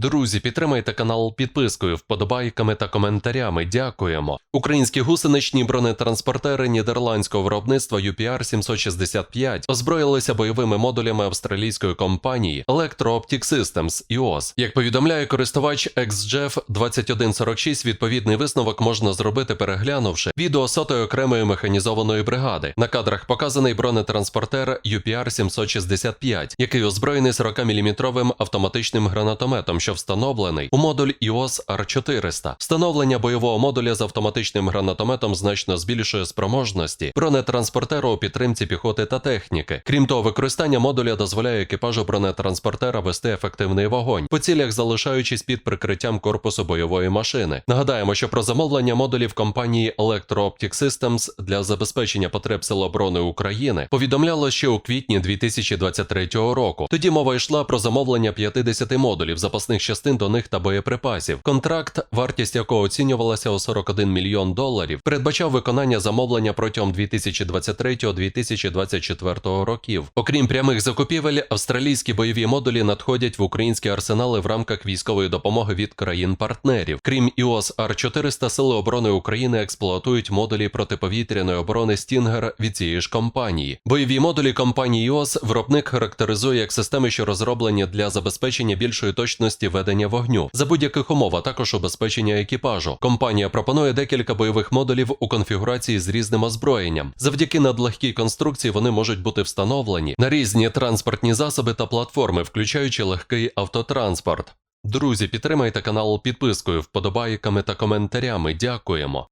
Друзі, підтримайте канал підпискою, вподобайками та коментарями. Дякуємо. Українські гусеничні бронетранспортери нідерландського виробництва UPR 765 озброїлися бойовими модулями австралійської компанії Electro-Optic Systems EOS. Як повідомляє користувач XJEF 2146, відповідний висновок можна зробити переглянувши відео сотої окремої механізованої бригади. На кадрах показаний бронетранспортер UPR 765, який озброєний 40-мм автоматичним гранатометом, що встановлений у модуль EOS R400. Встановлення бойового модуля з автоматичним гранатометом значно збільшує спроможності бронетранспортеру у підтримці піхоти та техніки. Крім того, використання модуля дозволяє екіпажу бронетранспортера вести ефективний вогонь, по цілях залишаючись під прикриттям корпусу бойової машини. Нагадаємо, що про замовлення модулів компанії Electro-Optic Systems для забезпечення потреб Сил оборони України повідомляло ще у квітні 2023 року. Тоді мова йшла про замовлення 50 модулів, запасних частин до них та боєприпасів. Контракт, вартість якого оцінювалася у 41 мільйон доларів, передбачав виконання замовлення протягом 2023-2024 років. Окрім прямих закупівель, австралійські бойові модулі надходять в українські арсенали в рамках військової допомоги від країн-партнерів. Крім ІОС Р-400, Сили оборони України експлуатують модулі протиповітряної оборони Стінгер від цієї ж компанії. Бойові модулі компанії ІОС виробник характеризує як системи, що розроблені для забезпечення більшої точності ведення вогню за будь-яких умов, а також обезпечення екіпажу. Компанія пропонує декілька бойових модулів у конфігурації з різним озброєнням. Завдяки надлегкій конструкції вони можуть бути встановлені на різні транспортні засоби та платформи, включаючи легкий автотранспорт. Друзі, підтримайте канал підпискою, вподобайками та коментарями. Дякуємо.